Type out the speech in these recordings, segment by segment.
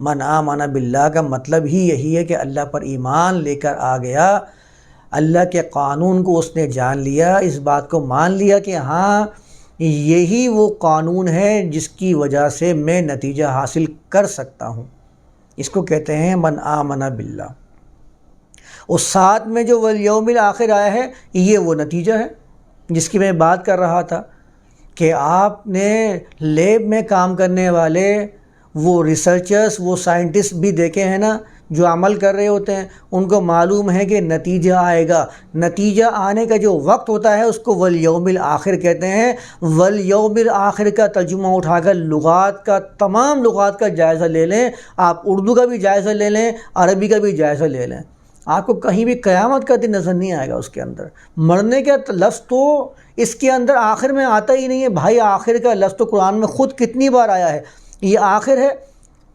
من آمن باللہ کا مطلب ہی یہی ہے کہ اللہ پر ایمان لے کر آ گیا۔ اللہ کے قانون کو اس نے جان لیا، اس بات کو مان لیا کہ ہاں یہی وہ قانون ہے جس کی وجہ سے میں نتیجہ حاصل کر سکتا ہوں۔ اس کو کہتے ہیں من آمن باللہ۔ اس ساتھ میں جو ولیوم آخر آیا ہے، یہ وہ نتیجہ ہے جس کی میں بات کر رہا تھا کہ آپ نے لیب میں کام کرنے والے وہ ریسرچرز وہ سائنٹسٹ بھی دیکھے ہیں نا، جو عمل کر رہے ہوتے ہیں، ان کو معلوم ہے کہ نتیجہ آئے گا۔ نتیجہ آنے کا جو وقت ہوتا ہے، اس کو ولیوم الآخر کہتے ہیں۔ ولیوم الآخر کا ترجمہ اٹھا کر لغات کا تمام لغات کا جائزہ لے لیں۔ آپ اردو کا بھی جائزہ لے لیں، عربی کا بھی جائزہ لے لیں۔ آپ کو کہیں بھی قیامت کا دن نظر نہیں آئے گا اس کے اندر۔ مرنے کا لفظ تو اس کے اندر آخر میں آتا ہی نہیں ہے۔ بھائی، آخر کا لفظ تو قرآن میں خود کتنی بار آیا ہے؟ یہ آخر ہے۔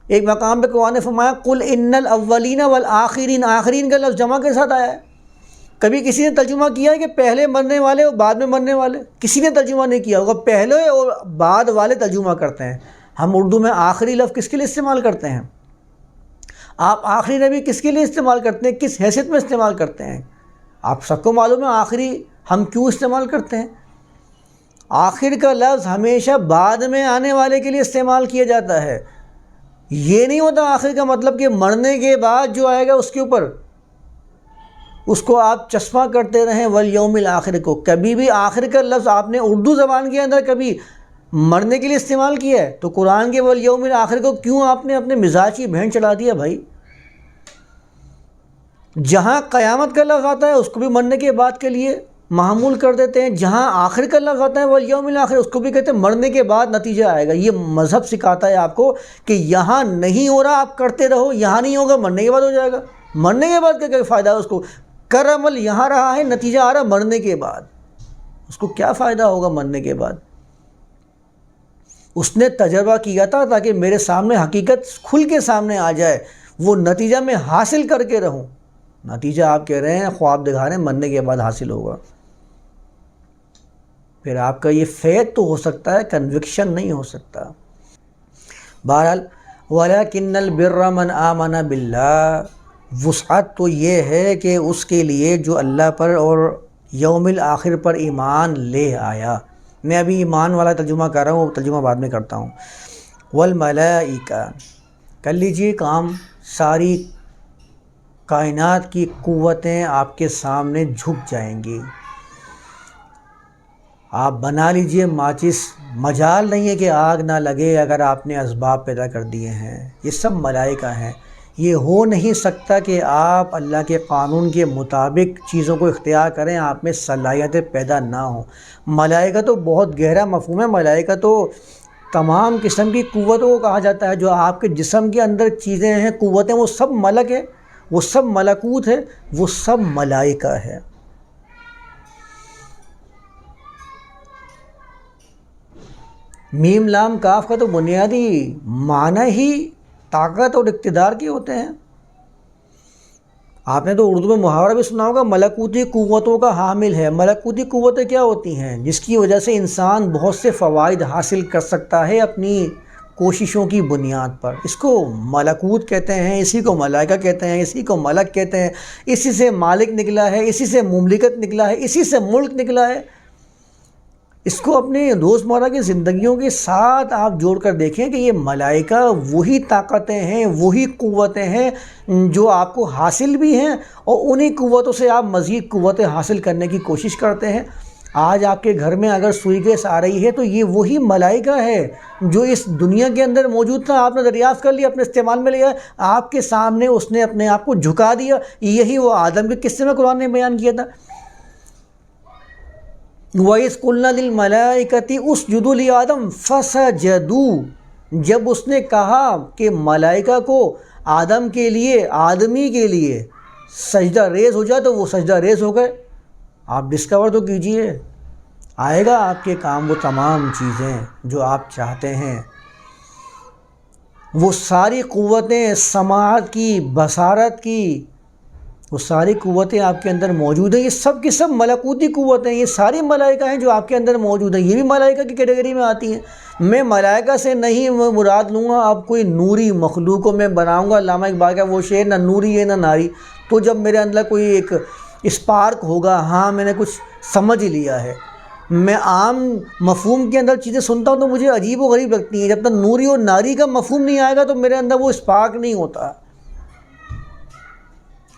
ایک مقام پہ قرآن فرمایا کل ان الاولین والآخرین آخرین کا لفظ جمع کے ساتھ آیا ہے۔ کبھی کسی نے ترجمہ کیا ہے کہ پہلے مرنے والے اور بعد میں مرنے والے؟ کسی نے ترجمہ نہیں کیا ہوگا، پہلے اور بعد والے ترجمہ کرتے ہیں۔ ہم اردو میں آخری لفظ کس کے لیے استعمال کرتے ہیں؟ آپ آخری نبی کس کے لیے استعمال کرتے ہیں؟ کس حیثیت میں استعمال کرتے ہیں؟ آپ سب کو معلوم ہے آخری ہم کیوں استعمال کرتے ہیں؟ آخر کا لفظ ہمیشہ بعد میں آنے والے کے لیے استعمال کیا جاتا ہے۔ یہ نہیں ہوتا آخر کا مطلب کہ مرنے کے بعد جو آئے گا اس کے اوپر۔ اس کو آپ چشمہ کرتے رہیں ولیوم الآخر کو۔ کبھی بھی آخر کا لفظ آپ نے اردو زبان کے اندر کبھی مرنے کے لیے استعمال کیا ہے، تو قرآن کے ولیوم الآخر کو کیوں آپ نے اپنے مزاج کی بہن چلا دیا بھائی؟ جہاں قیامت کا لفظ آتا ہے، اس کو بھی مرنے کے بعد کے لیے۔ معمول کر دیتے ہیں۔ جہاں آخر کا لفظ آتا ہے وہ یوم الآخر اس کو بھی کہتے ہیں مرنے کے بعد نتیجہ آئے گا۔ یہ مذہب سکھاتا ہے آپ کو کہ یہاں نہیں ہو رہا، آپ کرتے رہو، یہاں نہیں ہوگا، مرنے کے بعد ہو جائے گا۔ مرنے کے بعد کیا فائدہ ہے اس کو؟ کر عمل یہاں رہا ہے، نتیجہ آ رہا مرنے کے بعد۔ اس کو کیا فائدہ ہوگا مرنے کے بعد؟ اس نے تجربہ کیا تھا تاکہ میرے سامنے حقیقت کھل کے سامنے آ جائے، وہ نتیجہ میں حاصل کر کے رہوں۔ نتیجہ آپ کہہ رہے ہیں، خواب دکھا رہے ہیں، مرنے کے بعد حاصل ہوگا۔ پھر آپ کا یہ فیت تو ہو سکتا ہے کنوکشن نہیں ہو سکتا۔ بہرحال والا کن البر من آمن وسعت تو یہ ہے کہ اس کے لیے جو اللہ پر اور یوم الآخر پر ایمان لے آیا۔ میں ابھی ایمان والا ترجمہ کر رہا ہوں، وہ ترجمہ بعد میں کرتا ہوں۔ والملائکہ کر لیجیے کام، ساری کائنات کی قوتیں آپ کے سامنے جھک جائیں گی۔ آپ بنا لیجیے ماچس، مجال نہیں ہے کہ آگ نہ لگے اگر آپ نے اسباب پیدا کر دیے ہیں۔ یہ سب ملائکہ ہیں۔ یہ ہو نہیں سکتا کہ آپ اللہ کے قانون کے مطابق چیزوں کو اختیار کریں، آپ میں صلاحیتیں پیدا نہ ہوں۔ ملائکہ تو بہت گہرا مفہوم ہے۔ ملائکہ تو تمام قسم کی قوتوں کو کہا جاتا ہے۔ جو آپ کے جسم کے اندر چیزیں ہیں، قوتیں، وہ سب ملک ہے وہ سب ملکوت ہے، وہ سب ملائکہ ہے۔ میم لام کاف کا تو بنیادی معنی ہی طاقت اور اقتدار کے ہوتے ہیں۔ آپ نے تو اردو میں محاورہ بھی سنا ہوگا، ملکوتی قوتوں کا حامل ہے۔ ملکوتی قوتیں کیا ہوتی ہیں؟ جس کی وجہ سے انسان بہت سے فوائد حاصل کر سکتا ہے اپنی کوششوں کی بنیاد پر۔ اس کو ملکوت کہتے ہیں، اسی کو ملائکہ کہتے ہیں، اسی کو ملک کہتے ہیں۔ اسی سے مالک نکلا ہے، اسی سے مملکت نکلا ہے، اسی سے ملک نکلا ہے۔ اس کو اپنے روزمرہ کی زندگیوں کے ساتھ آپ جوڑ کر دیکھیں کہ یہ ملائکہ وہی طاقتیں ہیں، وہی قوتیں ہیں جو آپ کو حاصل بھی ہیں اور انہی قوتوں سے آپ مزید قوتیں حاصل کرنے کی کوشش کرتے ہیں۔ آج آپ کے گھر میں اگر سوئی گیس آ رہی ہے تو یہ وہی ملائکہ ہے جو اس دنیا کے اندر موجود تھا۔ آپ نے دریافت کر لیا، اپنے استعمال میں لیا۔ آپ کے سامنے اس نے اپنے آپ کو جھکا دیا۔ یہی وہ آدم کے قصے میں قرآن نے بیان کیا تھا۔ وَإِذْ قُلْنَا لِلْمَلَائِكَةِ اسْجُدُوا لِآدَمْ فَسَجَدُوا۔ جب اس نے کہا کہ ملائکہ کو آدم کے لیے، آدمی کے لیے سجدہ ریز ہو جائے تو وہ سجدہ ریز ہو گئے۔ آپ ڈسکور تو کیجیے۔ آئے گا آپ کے کام وہ تمام چیزیں جو آپ چاہتے ہیں۔ وہ ساری قوتیں سماعت کی، بصارت کی، وہ ساری قوتیں آپ کے اندر موجود ہیں۔ یہ سب کی سب ملکوتی قوتیں، یہ ساری ملائکہ ہیں جو آپ کے اندر موجود ہیں۔ یہ بھی ملائکہ کی کیٹیگری میں آتی ہیں۔ میں ملائکہ سے نہیں مراد لوں گا، آپ کوئی نوری مخلوق کو میں بناؤں گا۔ علامہ اقبال کا وہ شعر نہ نوری ہے نہ ناری۔ تو جب میرے اندر کوئی ایک اسپارک ہوگا۔ ہاں میں نے کچھ سمجھ لیا ہے۔ میں عام مفہوم کے اندر چیزیں سنتا ہوں تو مجھے عجیب و غریب لگتی ہیں۔ جب تک نوری اور ناری کا مفہوم نہیں آئے گا تو میرے اندر وہ اسپارک نہیں ہوتا۔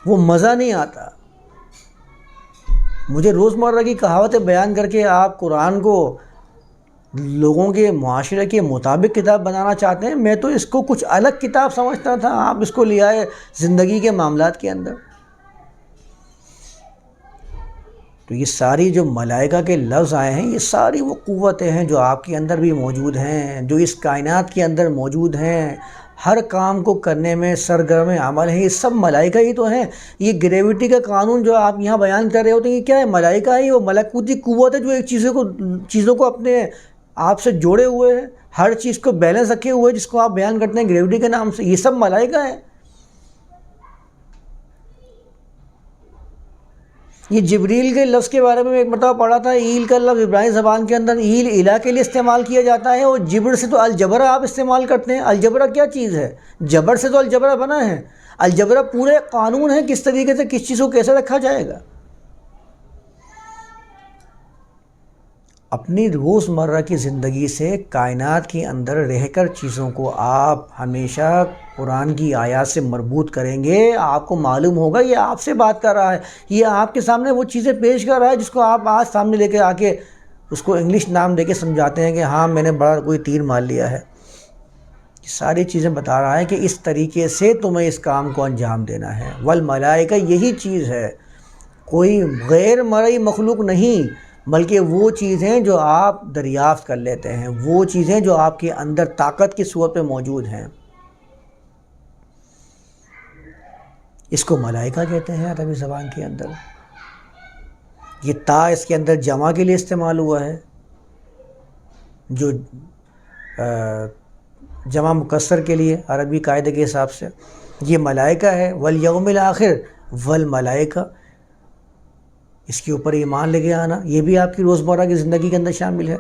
وہ مزہ نہیں آتا۔ مجھے روزمرہ کی کہاوتیں بیان کر کے آپ قرآن کو لوگوں کے معاشرے کے مطابق کتاب بنانا چاہتے ہیں، میں تو اس کو کچھ الگ کتاب سمجھتا تھا۔ آپ اس کو لے آئے زندگی کے معاملات کے اندر۔ تو یہ ساری جو ملائکہ کے لفظ آئے ہیں، یہ ساری وہ قوتیں ہیں جو آپ کے اندر بھی موجود ہیں، جو اس کائنات کے اندر موجود ہیں۔ ہر کام کو کرنے میں، سرگرم عمل ہے یہ سب ملائکہ ہی تو ہیں۔ یہ گریوٹی کا قانون جو آپ یہاں بیان کر رہے ہوتے ہیں یہ کیا ہے؟ ملائکہ ہی، وہ ملکوتی قوت ہے جو ایک چیزوں کو چیزوں کو اپنے آپ سے جوڑے ہوئے ہیں۔ ہر چیز کو بیلنس رکھے ہوئے ہیں، جس کو آپ بیان کرتے ہیں گریوٹی کے نام سے۔ یہ سب ملائکہ ہیں۔ یہ جبریل کے لفظ کے بارے میں ایک مرتبہ پڑھا تھا، ایل کا لفظ ابراہیم زبان کے اندر ایل الہ کے لیے استعمال کیا جاتا ہے اور جبر سے تو الجبرا آپ استعمال کرتے ہیں۔ الجبرا کیا چیز ہے؟ جبر سے تو الجبرا بنا ہے۔ الجبرا پورے قانون ہے کس طریقے سے، کس چیز کو کیسے رکھا جائے گا؟ اپنی روز مرہ کی زندگی سے کائنات کے اندر رہ کر چیزوں کو آپ ہمیشہ قرآن کی آیات سے مربوط کریں گے۔ آپ کو معلوم ہوگا یہ آپ سے بات کر رہا ہے۔ یہ آپ کے سامنے وہ چیزیں پیش کر رہا ہے جس کو آپ آج سامنے لے کے آ کے اس کو انگلش نام دے کے سمجھاتے ہیں کہ ہاں میں نے بڑا کوئی تیر مار لیا ہے۔ یہ ساری چیزیں بتا رہا ہے کہ اس طریقے سے تمہیں اس کام کو انجام دینا ہے۔ والملائکہ یہی چیز ہے۔ کوئی غیر مرئی مخلوق نہیں۔ بلکہ وہ چیزیں جو آپ دریافت کر لیتے ہیں، وہ چیزیں جو آپ کے اندر طاقت کی صورت پہ موجود ہیں۔ اس کو ملائکہ کہتے ہیں عربی زبان کے اندر۔ یہ تا اس کے اندر جمع کے لیے استعمال ہوا ہے، جو جمع مکسر کے لیے عربی قاعدے کے حساب سے۔ یہ ملائکہ ہے، والیوم الاخر، والملائکہ۔ اس کے اوپر ایمان لے کے آنا، یہ بھی آپ کی روزمرہ کی زندگی کے اندر شامل ہے۔